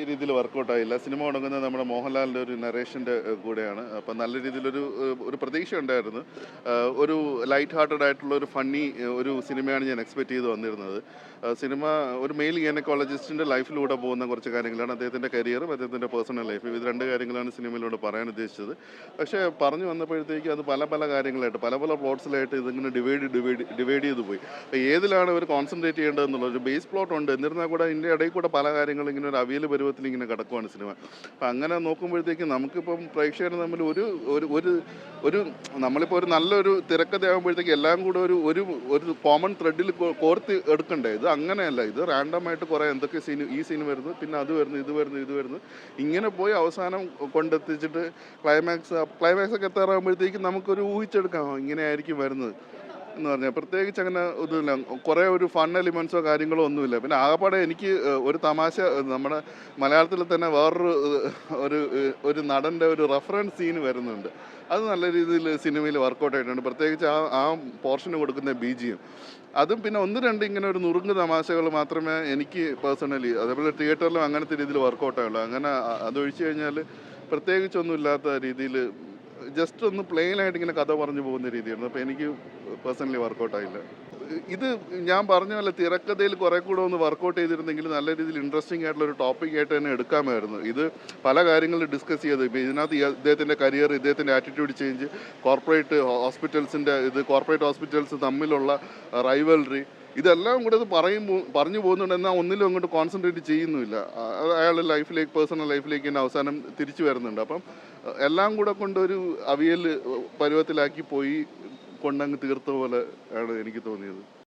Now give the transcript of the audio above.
വലിയ രീതിയിൽ വർക്കൗട്ട് ആയില്ല സിനിമ തുടങ്ങുന്നത് നമ്മുടെ മോഹൻലാലിന്റെ ഒരു നരേഷന്റെ കൂടെയാണ്. അപ്പം നല്ല രീതിയിലൊരു ഒരു പ്രതീക്ഷ ഉണ്ടായിരുന്നു. ഒരു ലൈറ്റ് ഹാർട്ടഡ് ആയിട്ടുള്ള ഒരു ഫണ്ണി ഒരു സിനിമയാണ് ഞാൻ എക്സ്പെക്ട് ചെയ്ത് വന്നിരുന്നത്. സിനിമ ഒരു മെയിൽ ഗൈനക്കോളജിസ്റ്റിന്റെ ലൈഫിലൂടെ പോകുന്ന കുറച്ച് കാര്യങ്ങളാണ് അദ്ദേഹത്തിന്റെ കരിയറും അദ്ദേഹത്തിന്റെ പേഴ്സണൽ ലൈഫും ഇത് രണ്ട് കാര്യങ്ങളാണ് സിനിമയിലൂടെ പറയാൻ ഉദ്ദേശിച്ചത്. പക്ഷേ പറഞ്ഞു വന്നപ്പോഴത്തേക്ക് അത് പല പല കാര്യങ്ങളായിട്ട് പല പല പ്ലോട്ട്സിലായിട്ട് ഇതിങ്ങനെ ഡിവൈഡ് ഡിവൈഡ് ഡിവൈഡ് ചെയ്ത് പോയി. അപ്പോൾ ഏതിലാണ് ഇവർ കോൺസെൻട്രേറ്റ് ചെയ്യേണ്ടതെന്നുള്ളത്? ഒരു ബേസ് പ്ലോട്ട് ഉണ്ട്. എന്നിരുന്നാൽ കൂടെ ഇതിന്റെ ഇടയിൽ കൂടെ പല കാര്യങ്ങളും ഇങ്ങനെ ഒരു അവിയൽ പരുവത്തിൽ ഇങ്ങനെ കിടക്കുവാണ് സിനിമ. അപ്പം അങ്ങനെ നോക്കുമ്പോഴത്തേക്ക് നമുക്കിപ്പം പ്രേക്ഷകർ തമ്മിൽ ഒരു ഒരു ഒരു ഒരു നമ്മളിപ്പോൾ ഒരു നല്ലൊരു തിരക്കഥയാകുമ്പോഴത്തേക്ക് എല്ലാം കൂടെ ഒരു ഒരു ഒരു കോമൺ ത്രെഡിൽ കോർത്ത് എടുക്കണ്ടേ? ഇത് അങ്ങനെയല്ല. ഇത് റാൻഡമായിട്ട് കുറേ എന്തൊക്കെ സീൻ ഈ സീൻ വരുന്നു പിന്നെ അത് വരുന്നു ഇത് വരുന്നു ഇത് വരുന്നു. ഇങ്ങനെ പോയി അവസാനം കൊണ്ടെത്തിച്ചിട്ട് ക്ലൈമാക്സ് ക്ലൈമാക്സ് ഒക്കെ എത്താറാകുമ്പോഴത്തേക്കും നമുക്കൊരു ഊഹിച്ചെടുക്കാം ഇങ്ങനെയായിരിക്കും വരുന്നത്. എന്ന് പറഞ്ഞാൽ പ്രത്യേകിച്ച് അങ്ങനെ ഒന്നുമില്ല. കുറേ ഒരു ഫൺ എലിമെൻസോ കാര്യങ്ങളോ ഒന്നുമില്ല. പിന്നെ ആകപ്പാടെ എനിക്ക് ഒരു തമാശ നമ്മുടെ മലയാളത്തിൽ തന്നെ വേറൊരു ഒരു ഒരു നടന്റെ ഒരു റെഫറൻസ് സീൻ വരുന്നുണ്ട്. അത് നല്ല രീതിയിൽ സിനിമയിൽ വർക്കൗട്ട് ആയിട്ടുണ്ട്. പ്രത്യേകിച്ച് ആ ആ പോർഷന് കൊടുക്കുന്ന ബി ജി എം അതും പിന്നെ ഒന്ന് രണ്ട് ഇങ്ങനെ ഒരു നുറുങ്ങ് തമാശകൾ മാത്രമേ എനിക്ക് പേഴ്സണലി അതേപോലെ തിയേറ്ററിലും അങ്ങനത്തെ രീതിയിൽ വർക്കൗട്ട് ആയുള്ളൂ. അങ്ങനെ അതൊഴിച്ച് കഴിഞ്ഞാൽ പ്രത്യേകിച്ചൊന്നും ഇല്ലാത്ത രീതിയിൽ ജസ്റ്റ് ഒന്ന് പ്ലെയിൻ ആയിട്ട് ഇങ്ങനെ കഥ പറഞ്ഞു പോകുന്ന രീതിയായിരുന്നു. അപ്പോൾ എനിക്ക് പേഴ്സണലി വർക്കൗട്ടായില്ല ഇത് ഞാൻ പറഞ്ഞ പോലെ തിരക്കഥയിൽ കുറെ കൂടെ ഒന്ന് വർക്കൗട്ട് ചെയ്തിരുന്നെങ്കിൽ നല്ല രീതിയിൽ ഇൻട്രസ്റ്റിംഗ് ആയിട്ടുള്ള ഒരു ടോപ്പിക് ആയിട്ട് തന്നെ എടുക്കാമായിരുന്നു. ഇത് പല കാര്യങ്ങളും ഡിസ്കസ് ചെയ്ത്. ഇപ്പോൾ ഇതിനകത്ത് ഇദ്ദേഹത്തിന്റെ കരിയർ ഇദ്ദേഹത്തിന്റെ ആറ്റിറ്റ്യൂഡ് ചേഞ്ച് കോർപ്പറേറ്റ് ഹോസ്പിറ്റൽസിന്റെ ഇത് കോർപ്പറേറ്റ് ഹോസ്പിറ്റൽസ് തമ്മിലുള്ള റൈവൽറി ഇതെല്ലാം കൂടെ ഇത് പറയുമ്പോൾ പറഞ്ഞു പോകുന്നുണ്ട്. എന്നാൽ ഒന്നിലും അങ്ങോട്ട് കോൺസെൻട്രേറ്റ് ചെയ്യുന്നില്ല അയാളുടെ ലൈഫിലേക്ക് പേഴ്സണൽ ലൈഫിലേക്ക് തന്നെ അവസാനം തിരിച്ചു വരുന്നുണ്ട്. അപ്പം എല്ലാം കൂടെ കൊണ്ടൊരു അവിയൽ പരുവത്തിലാക്കി പോയി കൊണ്ടങ്ങ് തീർത്ത പോലെ ആണ് എനിക്ക് തോന്നിയത്.